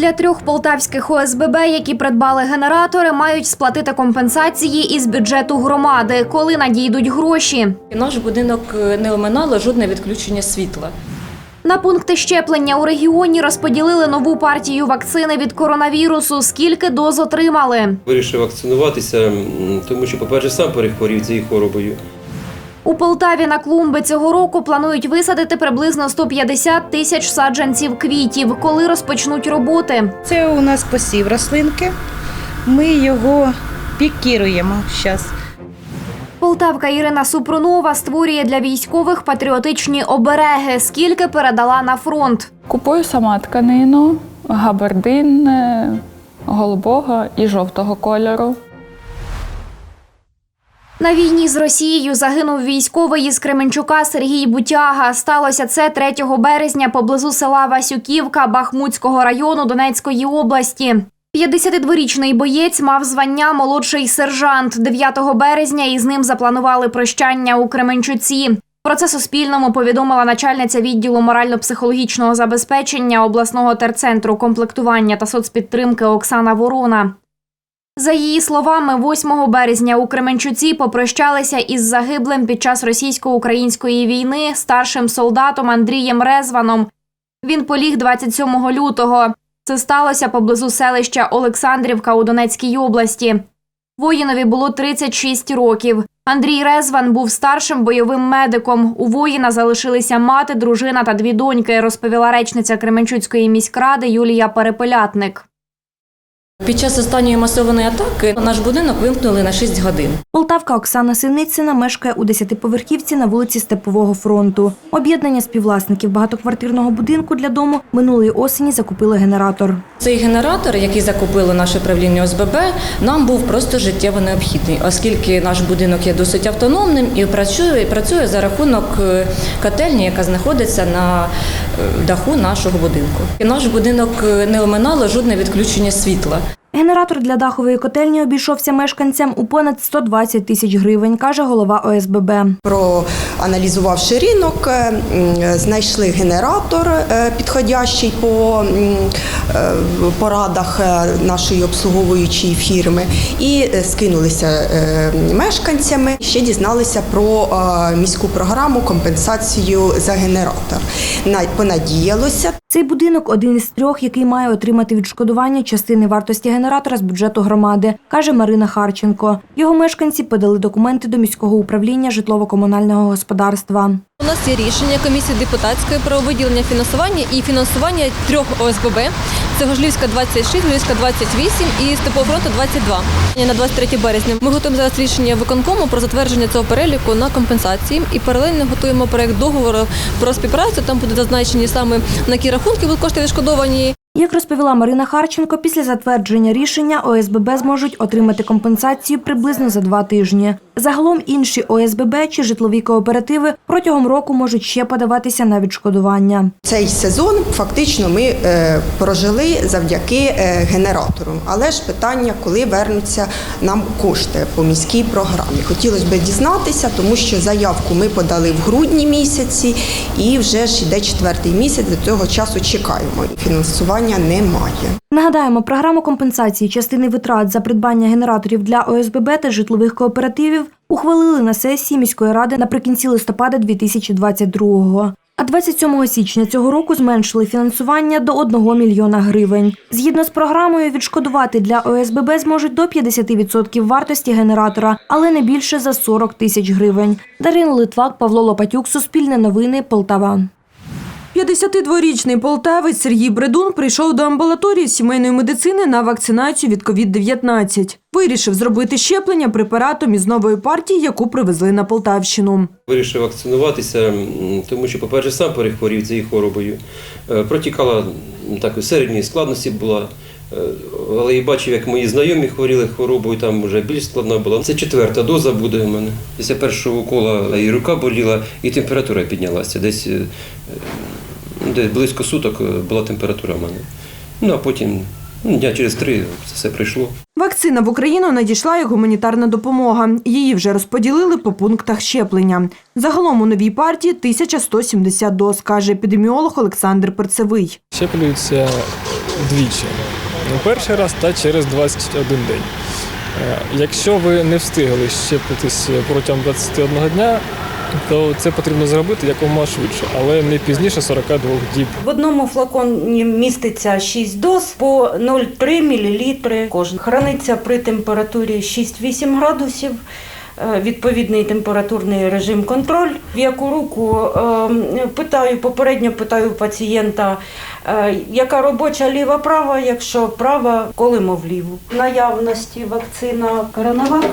Для трьох полтавських ОСББ, які придбали генератори, мають сплатити компенсації із бюджету громади, коли надійдуть гроші. Наш будинок е, не оминало жодне відключення світла. На пункти щеплення у регіоні розподілили нову партію вакцини від коронавірусу. Скільки доз отримали? Вирішив вакцинуватися, тому що, по-перше, сам перехворів цією хворобою. У Полтаві на клумби цього року планують висадити приблизно 150 тисяч саджанців квітів, коли розпочнуть роботи. Це у нас посів рослинки. Ми його пікіруємо зараз. Полтавка Ірина Супрунова створює для військових патріотичні обереги. Скільки передала на фронт? Купую сама тканину, габардин е, голубого і жовтого кольору. На війні з Росією загинув військовий із Кременчука Сергій Бутяга. Сталося це 3 березня поблизу села Васюківка Бахмутського району Донецької області. 52-річний боєць мав звання молодший сержант. 9 березня із ним запланували прощання у Кременчуці. Про це Суспільному повідомила начальниця відділу морально-психологічного забезпечення обласного терцентру комплектування та соцпідтримки Оксана Ворона. За її словами, 8 березня у Кременчуці попрощалися із загиблим під час російсько-української війни старшим солдатом Андрієм Резваном. Він поліг 27 лютого. Це сталося поблизу селища Олександрівка у Донецькій області. Воїнові було 36 років. Андрій Резван був старшим бойовим медиком. У воїна залишилися мати, дружина та дві доньки, розповіла речниця Кременчуцької міськради Юлія Перепелятник. Під час останньої масованої атаки наш будинок вимкнули на 6 годин. Полтавка Оксана Синицина мешкає у десятиповерхівці на вулиці Степового фронту. Об'єднання співвласників багатоквартирного будинку для дому минулої осені закупили генератор. Цей генератор, який закупило наше правління ОСББ, нам був просто життєво необхідний, оскільки наш будинок є досить автономним і працює, працює за рахунок е, котельні, яка знаходиться на е, даху нашого будинку. І наш будинок е, не оминало жодне відключення світла. Генератор для дахової котельні обійшовся мешканцям у понад 120 тисяч гривень, каже голова ОСББ. Проаналізувавши ринок, е, знайшли генератор е, підходящий по е, порадах нашої обслуговуючої фірми і скинулися мешканцями. Ще дізналися про міську програму компенсацію за генератор. На- Понадіялося, Цей будинок один із трьох, який має отримати відшкодування частини вартості генератора з бюджету громади, каже Марина Харченко. Його мешканці подали документи до міського управління житлово-комунального господарства. У нас є рішення комісії депутатської про виділення фінансування і фінансування трьох ОСББ. Це Гожлівська 26, Гожлівська 28 і Степового фронту 22. На 23 березня ми готуємо зараз рішення виконкому про затвердження цього переліку на компенсації і паралельно готуємо проект договору про співпрацю. Там будуть зазначені саме на які рахунки будуть кошти відшкодовані. Як розповіла Марина Харченко, після затвердження рішення ОСББ зможуть отримати компенсацію приблизно за два тижні. Загалом інші ОСББ чи житлові кооперативи протягом року можуть ще подаватися на відшкодування. Цей сезон фактично ми е, прожили завдяки е, генератору. Але ж питання, коли вернуться нам кошти по міській програмі. Хотілося б дізнатися, тому що заявку ми подали в грудні місяці, і вже ж йде четвертий місяць. До цього часу чекаємо. Фінансування немає. Нагадаємо, програму компенсації частини витрат за придбання генераторів для ОСББ та житлових кооперативів ухвалили на сесії міської ради наприкінці листопада 2022-го. А 27 січня цього року зменшили фінансування до 1 мільйона гривень. Згідно з програмою, відшкодувати для ОСББ зможуть до 50% вартості генератора, але не більше за 40 тисяч гривень. Дарина Литвак, Павло Лопатюк, Суспільне новини, Полтава. 52-річний полтавець Сергій Бредун прийшов до амбулаторії сімейної медицини на вакцинацію від COVID-19. Вирішив зробити щеплення препаратом із нової партії, яку привезли на Полтавщину. Вирішив вакцинуватися, тому що, по-перше, сам перехворів цією хворобою. Е, Протікала м, такої середньої складності була. Е, Але я бачив, як мої знайомі хворіли хворобою, там вже більш складна була. Це четверта доза буде в мене. Після першого укола і рука боліла, і температура піднялася. Десь, е, десь близько суток е, була температура в мене. Ну а потім Ну, дня через три це все прийшло. Вакцина в Україну надійшла як гуманітарна допомога. Її вже розподілили по пунктах щеплення. Загалом у новій партії 1170 доз, каже епідеміолог Олександр Перцевий. щеплюються двічі. Ну, Перший раз та через 21 день. Е, Якщо ви не встигли щепитись протягом 21 дня, то це потрібно зробити якомога швидше, але не пізніше 42 діб. В одному флаконі міститься 6 доз по 0,3 мл кожен. Храниться при температурі 6-8 градусів. е, Відповідний температурний режим контроль. В яку руку е, питаю, попередньо питаю пацієнта, е, яка робоча ліва права, якщо права, колимо вліву. В наявності вакцина Коронавак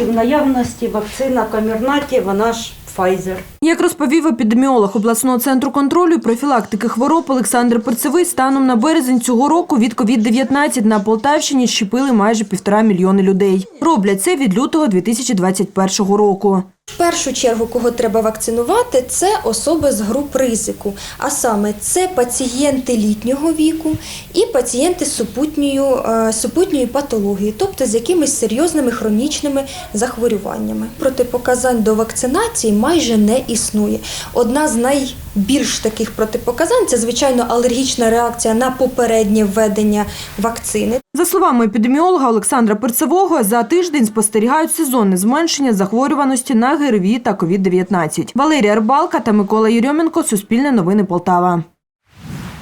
і в наявності вакцина Камірнаті, вона ж Pfizer. Як розповів епідеміолог обласного центру контролю і профілактики хвороб Олександр Перцевий, станом на березень цього року від COVID-19 на Полтавщині щепили майже півтора мільйони людей. Роблять це від лютого 2021 року. В першу чергу, кого треба вакцинувати, це особи з груп ризику, а саме це пацієнти літнього віку і пацієнти з супутньою, е, супутньою патологією, тобто з якимись серйозними хронічними захворюваннями. Протипоказань до вакцинації майже не існує. Одна з найбільш таких протипоказань це, звичайно, алергічна реакція на попереднє введення вакцини. За словами епідеміолога Олександра Перцевого, за тиждень спостерігають сезонне зменшення захворюваності на ГРВІ та COVID-19. Валерія Рибалка та Микола Єрьоменко, Суспільне новини Полтава.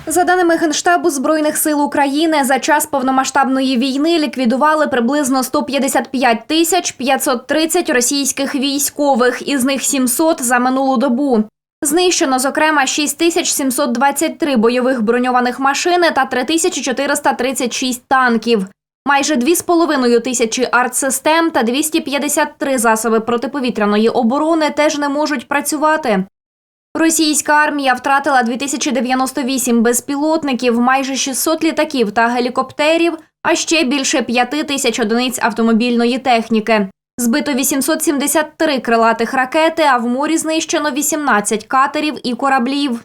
За даними Генштабу Збройних сил України, за час повномасштабної війни ліквідували приблизно 155 тисяч 530 російських військових, із них 700 за минулу добу. Знищено, зокрема, 6723 бойових броньованих машини та 3436 танків. Майже 2,5 тисячі артсистем та 253 засоби протиповітряної оборони теж не можуть працювати. Російська армія втратила 2098 безпілотників, майже 600 літаків та гелікоптерів, а ще більше 5 тисяч одиниць автомобільної техніки. Збито 873 крилатих ракети, а в морі знищено 18 катерів і кораблів.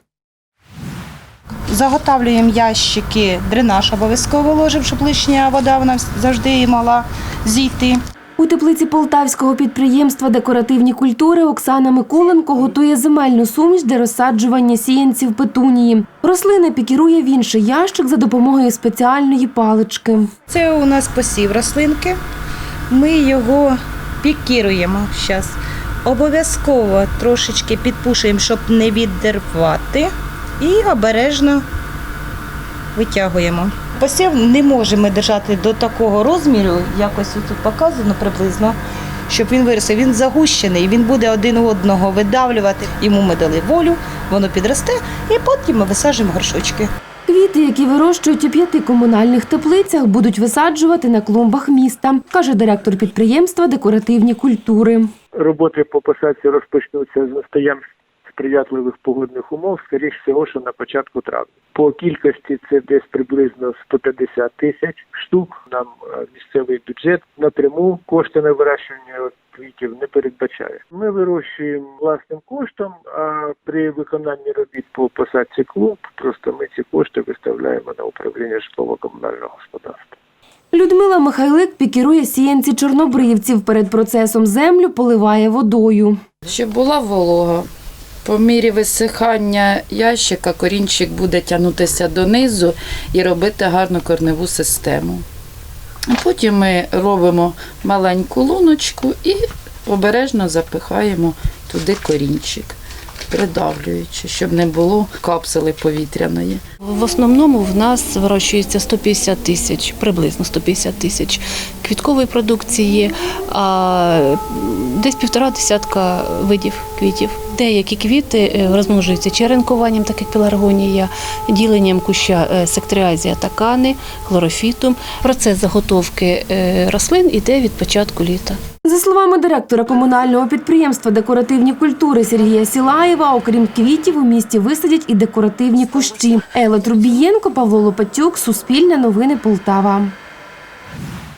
Заготавлюємо ящики, дренаж обов'язково ложимо, щоб лишня вода вона завжди мала зійти. У теплиці полтавського підприємства декоративні культури Оксана Миколенко готує земельну суміш для розсаджування сіянців петунії. Рослина пікірує в інший ящик за допомогою спеціальної палички. Це у нас посів рослинки. Ми його пікіруємо зараз. Обов'язково трошечки підпушуємо, щоб не віддервати. І обережно витягуємо. Посів не можемо держати до такого розміру, якось тут показано приблизно, щоб він виріс. Він загущений, він буде один одного видавлювати. Йому ми дали волю, воно підросте, і потім ми висаджуємо горшочки. Квіти, які вирощують у п'яти комунальних теплицях, будуть висаджувати на клумбах міста, каже директор підприємства декоративні культури. роботи по посадці розпочнуться з настоям сприятливих погодних умов, скоріш всього, що на початку травня. По кількості це десь приблизно 150 тисяч штук. Нам е, місцевий бюджет напряму кошти на вирощування квітів не передбачає. Ми вирощуємо власним коштом, а при виконанні робіт по посадці клумб просто ми ці кошти виставляємо на управління житлово-комунального господарства. Людмила Михайлик пікірує сіянці чорнобривців. Перед процесом землю поливає водою. Щоб була волога. По мірі висихання ящика корінчик буде тягнутися донизу і робити гарну корневу систему. Потім ми робимо маленьку луночку і обережно запихаємо туди корінчик, придавлюючи, щоб не було капсули повітряної. В основному в нас вирощується 150 тисяч, приблизно 150 тисяч квіткової продукції, а десь півтора десятка видів квітів. Деякі квіти е, розмножуються черенкуванням, так як пеларгонія, діленням куща е, сектріазія та кани, хлорофітум. Процес заготовки е, рослин іде від початку літа. За словами директора комунального підприємства декоративні культури Сергія Сілаєва, окрім квітів, у місті висадять і декоративні кущі. Елла Трубієнко, Павло Лопатюк, Суспільне новини Полтава.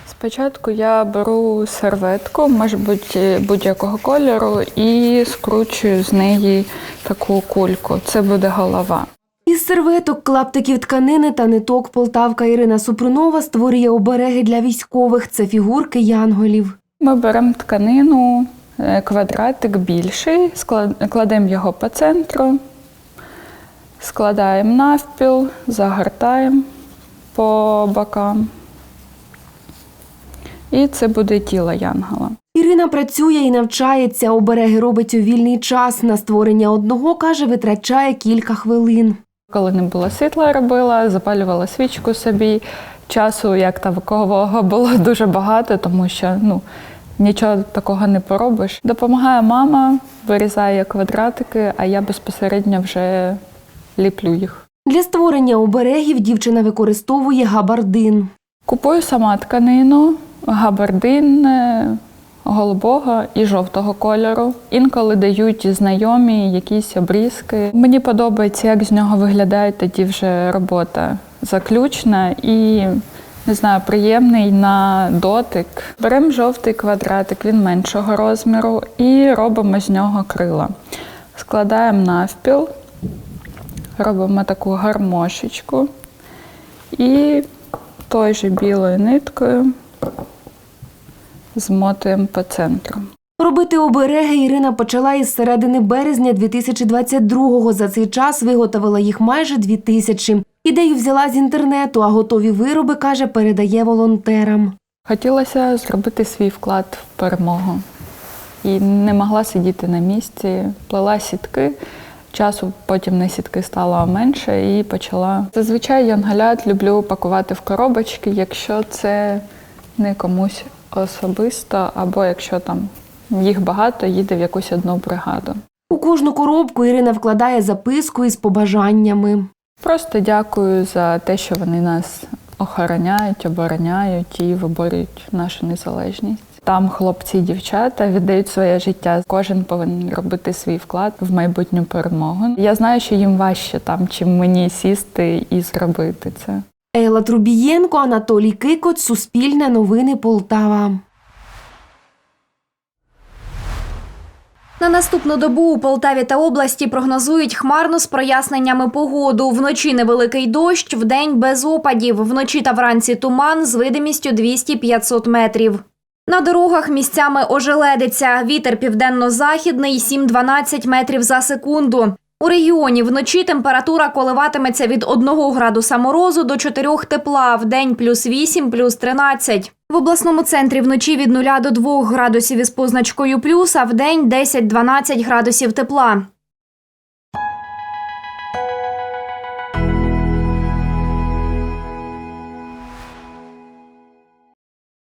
Спочатку я беру серветку, може бути будь-якого кольору, і скручую з неї таку кульку. Це буде голова. Із Із серветок, клаптиків тканини та ниток полтавка Ірина Супрунова створює обереги для військових. Це фігурки янголів. Ми беремо тканину, е, квадратик більший, кладемо його по центру, складаємо навпіл, загортаємо по бокам. І це буде тіло янгола. Ірина працює і навчається. Обереги робить у вільний час. На створення одного каже, витрачає кілька хвилин. Коли не було світла, робила, запалювала свічку собі. Часу як такового було дуже багато, тому що ну, нічого такого не поробиш. Допомагає мама, вирізає квадратики, а я безпосередньо вже ліплю їх. Для створення оберегів дівчина використовує габардин. Купую сама тканину, габардин е, голубого і жовтого кольору. Інколи дають знайомі якісь обрізки. Мені подобається, як з нього виглядає тоді вже робота заключна і не знаю, приємний на дотик. Беремо жовтий квадратик, він меншого розміру, і робимо з нього крила. Складаємо навпіл, робимо таку гармошечку і той же білою ниткою змотуємо по центру. Робити обереги Ірина почала із середини березня 2022-го. За цей час виготовила їх майже дві тисячі. Ідею взяла з інтернету, а готові вироби, каже, передає волонтерам. Хотілося зробити свій вклад в перемогу. І не могла сидіти на місці, плела сітки. Часу потім на сітки стало менше і почала. Зазвичай янголят люблю пакувати в коробочки, якщо це не комусь особисто, або якщо там їх багато, їде в якусь одну бригаду. У кожну коробку Ірина вкладає записку із побажаннями. Просто дякую за те, що вони нас охороняють, обороняють і виборюють нашу незалежність. Там хлопці і дівчата віддають своє життя. Кожен повинен робити свій вклад в майбутню перемогу. Я знаю, що їм важче там, чим мені сісти і зробити це. Ейла Трубієнко, Анатолій Кикоць, Суспільне новини Полтава. На наступну добу у Полтаві та області прогнозують хмарну з проясненнями погоду. Вночі невеликий дощ, вдень без опадів. Вночі та вранці туман з видимістю 200-500 метрів. На дорогах місцями ожеледиться. Вітер південно-західний 7-12 метрів за секунду. У регіоні вночі температура коливатиметься від 1 градуса морозу до 4 тепла, в день плюс 8, плюс 13. В обласному центрі вночі від 0 до 2 градусів із позначкою плюс, а в день 10-12 градусів тепла.